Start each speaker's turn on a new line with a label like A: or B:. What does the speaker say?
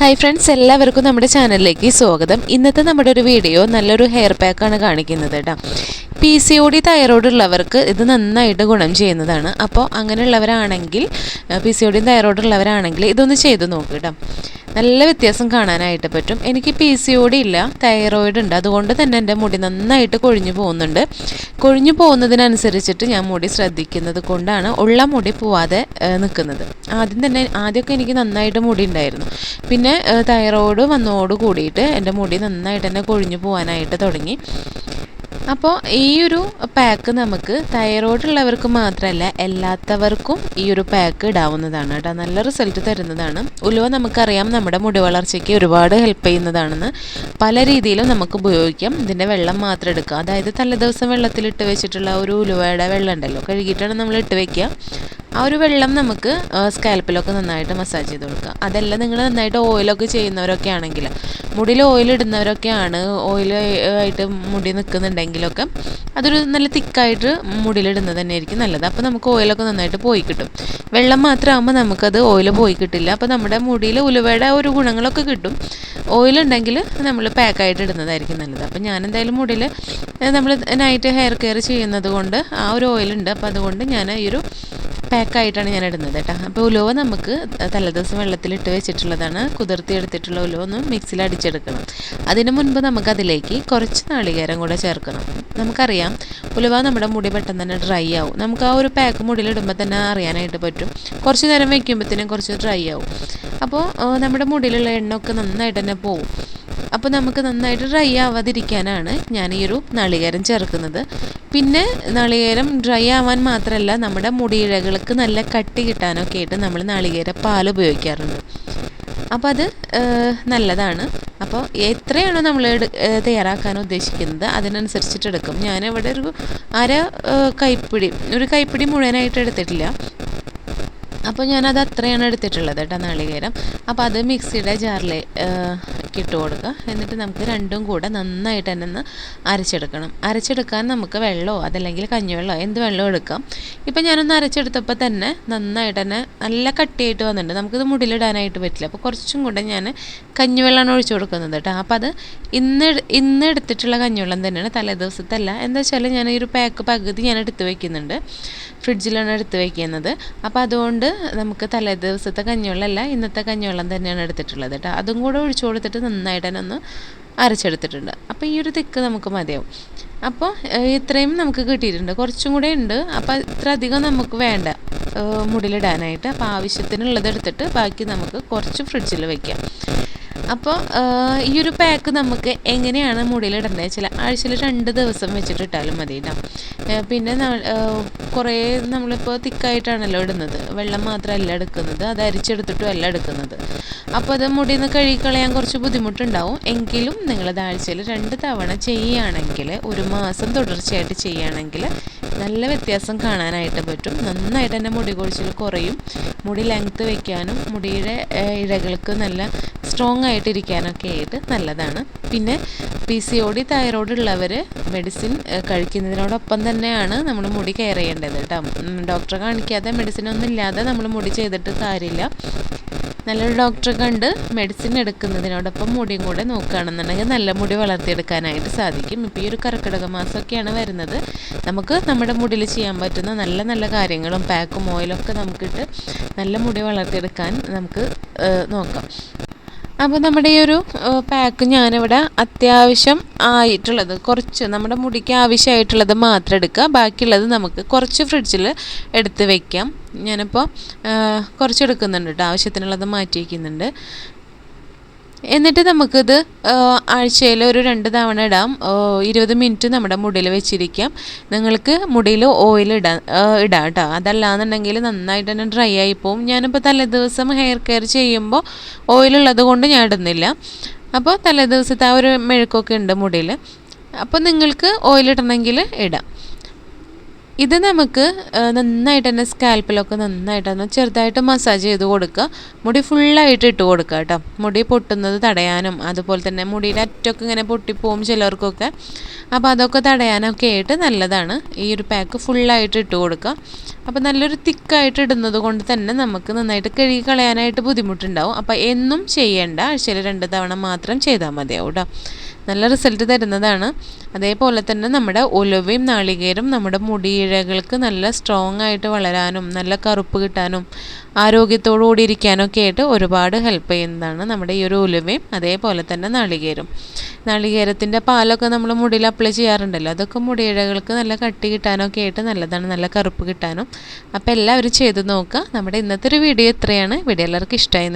A: Hi friends എല്ലാവർക്കും നമ്മുടെ ചാനലിലേക്ക് സ്വാഗതം. ഇന്നത്തെ നമ്മുടെ ഒരു വീഡിയോ നല്ലൊരു ഹെയർ പാക്കാണ് കാണിക്കുന്നത് കേട്ടോ. P C O D thyroid ഉള്ളവർക്ക് ഇത് നന്നായിട്ട് ഗുണം ചെയ്യുന്നതാണ്. അപ്പോൾ അങ്ങനെയുള്ളവരാണെങ്കിൽ P C O D thyroid ഉള്ളവരാണെങ്കിൽ ഇതൊന്ന് ചെയ്ത് നോക്കുക കേട്ടോ. നല്ല വ്യത്യാസം കാണാനായിട്ട് പറ്റും. എനിക്ക് പി സി ഒ ഡി ഇല്ല. തൈറോയിഡ് ഉണ്ട്. അതുകൊണ്ട് തന്നെ എന്റെ മുടി നന്നായിട്ട് കൊഴിഞ്ഞു പോകുന്നുണ്ട്. കൊഴിഞ്ഞു പോകുന്നതിനനുസരിച്ചിട്ട് ഞാൻ മുടി ശ്രദ്ധിക്കുന്നത് കൊണ്ടാണ് ഉള്ള മുടി പോവാതെ നിൽക്കുന്നത്. ആദ്യം തന്നെ ആദ്യമൊക്കെ എനിക്ക് നന്നായിട്ട് മുടി ഉണ്ടായിരുന്നു. പിന്നെ തൈറോയിഡ് വന്നതോട് കൂടിയിട്ട് എന്റെ മുടി നന്നായിട്ട് തന്നെ കൊഴിഞ്ഞു പോകാനായിട്ട് തുടങ്ങി. അപ്പോൾ ഈ ഒരു പാക്ക് നമുക്ക് തൈറോയ്ഡ് ഉള്ളവർക്ക് മാത്രമല്ല എല്ലാത്തവർക്കും ഈ ഒരു പാക്ക് ഇടാവുന്നതാണ് കേട്ടോ. നല്ല റിസൾട്ട് തരുന്നതാണ്. ഉലുവ നമുക്കറിയാം നമ്മുടെ മുടി വളർച്ചയ്ക്ക് ഒരുപാട് ഹെൽപ്പ് ചെയ്യുന്നതാണെന്ന്. പല രീതിയിലും നമുക്ക് ഉപയോഗിക്കാം. ഇതിന്റെ വെള്ളം മാത്രം എടുക്കുക. അതായത് തലേദിവസം വെള്ളത്തിലിട്ട് വെച്ചിട്ടുള്ള ഒരു ഉലുവയുടെ വെള്ളം ഉണ്ടല്ലോ കഴുകിയിട്ടാണ് നമ്മൾ ഇട്ട് വെക്കുക. ആ ഒരു വെള്ളം നമുക്ക് സ്കാൽപ്പിലൊക്കെ നന്നായിട്ട് മസാജ് ചെയ്ത് കൊടുക്കുക. അതല്ല നിങ്ങൾ നന്നായിട്ട് ഓയിലൊക്കെ ചെയ്യുന്നവരൊക്കെ ആണെങ്കിൽ മുടിയിൽ ഓയിൽ ഇടുന്നവരൊക്കെയാണ് ഓയിൽ ആയിട്ട് മുടി നിൽക്കുന്നുണ്ടെങ്കിലൊക്കെ അതൊരു നല്ല തിക്കായിട്ട് മുടിയിലിടുന്നത് തന്നെ ആയിരിക്കും നല്ലത്. അപ്പോൾ നമുക്ക് ഓയിലൊക്കെ നന്നായിട്ട് പോയി കിട്ടും. വെള്ളം മാത്രമാകുമ്പോൾ നമുക്കത് ഓയിൽ പോയി കിട്ടില്ല. അപ്പോൾ നമ്മുടെ മുടിയിൽ ഉലുവയുടെ ഒരു ഗുണങ്ങളൊക്കെ കിട്ടും. ഓയിൽ ഉണ്ടെങ്കിൽ നമ്മൾ പാക്കായിട്ട് ഇടുന്നതായിരിക്കും നല്ലത്. അപ്പോൾ ഞാൻ എന്തായാലും മുടിയിൽ നമ്മൾ നൈറ്റ് ഹെയർ കെയർ ചെയ്യുന്നത് കൊണ്ട് ആ ഒരു ഓയിലുണ്ട് അപ്പോൾ അതുകൊണ്ട് ഞാൻ ഈ ഒരു പാക്കായിട്ടാണ് ഞാൻ ഇടുന്നത് കേട്ടോ. അപ്പോൾ ഉലുവ നമുക്ക് തലേദിവസം വെള്ളത്തിലിട്ട് വെച്ചിട്ടുള്ളതാണ്. കുതിർത്തി എടുത്തിട്ടുള്ള ഉലുവ ഒന്ന് മിക്സിയിൽ അടിച്ചെടുക്കണം. അതിന് മുൻപ് നമുക്ക് അതിലേക്ക് കുറച്ച് നാളികേരം കൂടെ ചേർക്കണം. നമുക്കറിയാം ഉലുവ നമ്മുടെ മുടി പെട്ടെന്ന് തന്നെ ഡ്രൈ ആവും. നമുക്ക് ആ ഒരു പാക്ക് മുടിയിലിടുമ്പോൾ തന്നെ അറിയാനായിട്ട് പറ്റും. കുറച്ച് നേരം വയ്ക്കുമ്പോഴത്തേനും കുറച്ച് ഡ്രൈ ആവും. അപ്പോൾ നമ്മുടെ മുടിയിലുള്ള എണ്ണ ഒക്കെ നന്നായിട്ട് തന്നെ പോവും. അപ്പോൾ നമുക്ക് നന്നായിട്ട് ഡ്രൈ ആവാതിരിക്കാനാണ് ഞാൻ ഈ ഒരു നാളികേരം ചേർക്കുന്നത്. പിന്നെ നാളികേരം ഡ്രൈ ആവാൻ മാത്രമല്ല നമ്മുടെ മുടിയിഴകൾക്ക് നല്ല കട്ടി കിട്ടാനൊക്കെ ആയിട്ട് നമ്മൾ നാളികേര പാൽ ഉപയോഗിക്കാറുണ്ട്. അപ്പോൾ അത് നല്ലതാണ്. അപ്പോൾ എത്രയാണോ നമ്മൾ തയ്യാറാക്കാൻ ഉദ്ദേശിക്കുന്നത് അതിനനുസരിച്ചിട്ട് എടുക്കും. ഞാനിവിടെ ഒരു അര കൈപ്പിടി ഒരു കൈപ്പിടി മുഴുവനായിട്ട് എടുത്തിട്ടില്ല. അപ്പോൾ ഞാനത് അത്രയാണ് എടുത്തിട്ടുള്ളത് കേട്ടോ നാളികേരം. അപ്പോൾ അത് മിക്സിയുടെ ജാറിൽ ഇട്ട് കൊടുക്കുക. എന്നിട്ട് നമുക്ക് രണ്ടും കൂടെ നന്നായിട്ട് തന്നെ ഒന്ന് അരച്ചെടുക്കണം. അരച്ചെടുക്കാൻ നമുക്ക് വെള്ളമോ അതല്ലെങ്കിൽ കഞ്ഞിവെള്ളമോ എന്ത് വെള്ളമോ എടുക്കാം. ഇപ്പം ഞാനൊന്ന് അരച്ചെടുത്തപ്പോൾ തന്നെ നന്നായിട്ട് തന്നെ നല്ല കട്ടിയായിട്ട് വന്നിട്ടുണ്ട്. നമുക്കിത് മുടിയിലിടാനായിട്ട് പറ്റില്ല. അപ്പോൾ കുറച്ചും കൂടെ ഞാൻ കഞ്ഞിവെള്ളമാണ് ഒഴിച്ചു കൊടുക്കുന്നത് കേട്ടോ. അപ്പോൾ അത് ഇന്ന് ഇന്ന് എടുത്തിട്ടുള്ള കഞ്ഞിവെള്ളം തന്നെയാണ് തലേദിവസത്തല്ല. എന്താ വെച്ചാൽ ഞാൻ ഈ ഒരു പാക്ക് പകുതി ഞാൻ എടുത്ത് വയ്ക്കുന്നുണ്ട് ഫ്രിഡ്ജിലാണ് എടുത്ത് വയ്ക്കുന്നത് അപ്പോൾ അതുകൊണ്ട് നമുക്ക് തലേ ദിവസത്തെ കഞ്ഞിവെള്ളമല്ല ഇന്നത്തെ കഞ്ഞിവെള്ളം തന്നെയാണ് എടുത്തിട്ടുള്ളത് കേട്ടോ. അതും കൂടെ ഒഴിച്ചു കൊടുത്തിട്ട് നന്നായിട്ട് തന്നെ ഒന്ന് അരച്ചെടുത്തിട്ടുണ്ട്. അപ്പോൾ ഈ ഒരു തിക്ക് നമുക്ക് മതിയാവും. അപ്പോൾ ഇത്രയും നമുക്ക് കിട്ടിയിട്ടുണ്ട്. കുറച്ചും കൂടെ ഉണ്ട്. അപ്പോൾ ഇത്ര അധികം നമുക്ക് വേണ്ട മുടിയിലിടാനായിട്ട്. അപ്പോൾ ആവശ്യത്തിനുള്ളത് എടുത്തിട്ട് ബാക്കി നമുക്ക് കുറച്ച് ഫ്രിഡ്ജിൽ വയ്ക്കാം അപ്പോൾ ഈ ഒരു പാക്ക് നമുക്ക് എങ്ങനെയാണ് മുടിയിലിടേണ്ടത് വെച്ചാൽ ആഴ്ചയിൽ രണ്ട് ദിവസം വെച്ചിട്ട് ഇട്ടാലും മതി കേട്ടോ പിന്നെ കുറേ നമ്മളിപ്പോൾ തിക്കായിട്ടാണല്ലോ ഇടുന്നത്. വെള്ളം മാത്രമല്ല എടുക്കുന്നത്. അത് അരിച്ചെടുത്തിട്ടും അല്ല എടുക്കുന്നത്. അപ്പോൾ അത് മുടിയിൽ നിന്ന് കഴുകിക്കളയാൻ കുറച്ച് ബുദ്ധിമുട്ടുണ്ടാവും. എങ്കിലും നിങ്ങളത് ആഴ്ചയിൽ രണ്ട് തവണ ചെയ്യുകയാണെങ്കിൽ ഒരു മാസം തുടർച്ചയായിട്ട് ചെയ്യുകയാണെങ്കിൽ നല്ല വ്യത്യാസം കാണാനായിട്ട് പറ്റും. നന്നായിട്ട് തന്നെ മുടി കൊഴിച്ചിൽ കുറയും. മുടി ലെങ്ത്ത് വയ്ക്കാനും മുടിയുടെ ഇഴകൾക്ക് നല്ല സ്ട്രോങ് ആയിട്ടിരിക്കാനൊക്കെ ആയിട്ട് നല്ലതാണ്. പിന്നെ P C O D thyroid ഉള്ളവർ മെഡിസിൻ കഴിക്കുന്നതിനോടൊപ്പം തന്നെയാണ് നമ്മൾ മുടി കെയർ ചെയ്യേണ്ടത് കേട്ടോ. ഡോക്ടറെ കാണിക്കാതെ മെഡിസിൻ ഒന്നും ഇല്ലാതെ നമ്മൾ മുടി ചെയ്തിട്ട് കാര്യമില്ല. നല്ലൊരു ഡോക്ടറെ കണ്ട് മെഡിസിൻ എടുക്കുന്നതിനോടൊപ്പം മുടിയും കൂടെ നോക്കുകയാണെന്നുണ്ടെങ്കിൽ നല്ല മുടി വളർത്തിയെടുക്കാനായിട്ട് സാധിക്കും. ഇപ്പോൾ ഈ ഒരു കർക്കിടക മാസമൊക്കെയാണ് വരുന്നത്. നമുക്ക് നമ്മുടെ മുടിയിൽ ചെയ്യാൻ പറ്റുന്ന നല്ല നല്ല കാര്യങ്ങളും പാക്കും ഓയിലൊക്കെ നമുക്കിട്ട് നല്ല മുടി വളർത്തിയെടുക്കാൻ നമുക്ക് നോക്കാം. അപ്പോൾ നമ്മുടെ ഈ ഒരു പാക്ക് ഞാനിവിടെ അത്യാവശ്യം ആയിട്ടുള്ളത് കുറച്ച് നമ്മുടെ മുടിക്ക് ആവശ്യമായിട്ടുള്ളത് മാത്രം എടുക്കുക. ബാക്കിയുള്ളത് നമുക്ക് കുറച്ച് ഫ്രിഡ്ജിൽ എടുത്ത് വയ്ക്കാം ഞാനിപ്പോൾ കുറച്ച് എടുക്കുന്നുണ്ട് കേട്ടോ ആവശ്യത്തിനുള്ളത് മാറ്റി വയ്ക്കുന്നുണ്ട് എന്നിട്ട് നമുക്കിത് ആഴ്ചയിൽ ഒരു രണ്ട് തവണ ഇടാം. ഇരുപത് മിനിറ്റ് നമ്മുടെ മുടിയിൽ വെച്ചിരിക്കാം. നിങ്ങൾക്ക് മുടിയിൽ ഓയിൽ ഇടാൻ ഇടാം കേട്ടോ. അതല്ലാന്നുണ്ടെങ്കിൽ നന്നായിട്ട് തന്നെ ഡ്രൈ ആയി പോവും. ഞാനിപ്പോൾ തലേദിവസം ഹെയർ കെയർ ചെയ്യുമ്പോൾ ഓയിലുള്ളത് കൊണ്ട് ഞാൻ ഇടുന്നില്ല. അപ്പോൾ തലേദിവസത്തെ ആ ഒരു മെഴുക്കൊക്കെ ഉണ്ട് മുടിയിൽ. അപ്പോൾ നിങ്ങൾക്ക് ഓയിലിടണമെങ്കിൽ ഇടാം. ഇത് നമുക്ക് നന്നായിട്ട് തന്നെ സ്കാൽപ്പിലൊക്കെ നന്നായിട്ട് തന്നെ ചെറുതായിട്ട് മസാജ് ചെയ്ത് കൊടുക്കുക. മുടി ഫുള്ളായിട്ട് ഇട്ട് കൊടുക്കുക കേട്ടോ. മുടി പൊട്ടുന്നത് തടയാനും അതുപോലെ തന്നെ മുടിയുടെ അറ്റൊക്കെ ഇങ്ങനെ പൊട്ടിപ്പോവും ചിലർക്കൊക്കെ. അപ്പോൾ അതൊക്കെ തടയാനൊക്കെ ആയിട്ട് നല്ലതാണ്. ഈ ഒരു പാക്ക് ഫുള്ളായിട്ട് ഇട്ട് കൊടുക്കുക. അപ്പോൾ നല്ലൊരു തിക്കായിട്ട് ഇടുന്നത് കൊണ്ട് തന്നെ നമുക്ക് നന്നായിട്ട് കഴുകി കളയാനായിട്ട് ബുദ്ധിമുട്ടുണ്ടാവും. അപ്പോൾ എന്നും ചെയ്യേണ്ട ആഴ്ചയിൽ രണ്ട് തവണ മാത്രം ചെയ്താൽ മതിയാവും കേട്ടോ. നല്ല റിസൾട്ട് തരുന്നതാണ്. അതേപോലെ തന്നെ നമ്മുടെ ഉലുവയും നാളികേരും നമ്മുടെ മുടിയിഴകൾക്ക് നല്ല സ്ട്രോങ് ആയിട്ട് വളരാനും നല്ല കറുപ്പ് കിട്ടാനും ആരോഗ്യത്തോടുകൂടി ഇരിക്കാനൊക്കെ ആയിട്ട് ഒരുപാട് ഹെൽപ്പ് ചെയ്യുന്നതാണ് നമ്മുടെ ഈ ഒരു ഉലുവയും അതേപോലെ തന്നെ നാളികേരും നാളികേരത്തിന്റെ പാലൊക്കെ നമ്മൾ മുടിയിൽ അപ്ലൈ ചെയ്യാറുണ്ടല്ലോ. അതൊക്കെ മുടിയിഴകൾക്ക് നല്ല കട്ടി കിട്ടാനൊക്കെ ആയിട്ട് നല്ലതാണ് നല്ല കറുപ്പ് കിട്ടാനും. അപ്പോൾ എല്ലാവരും ചെയ്ത് നോക്കുക. നമ്മുടെ ഇന്നത്തെ ഒരു വീഡിയോ ഇത്രയാണ്. വീഡിയോ എല്ലാവർക്കും ഇഷ്ടമായി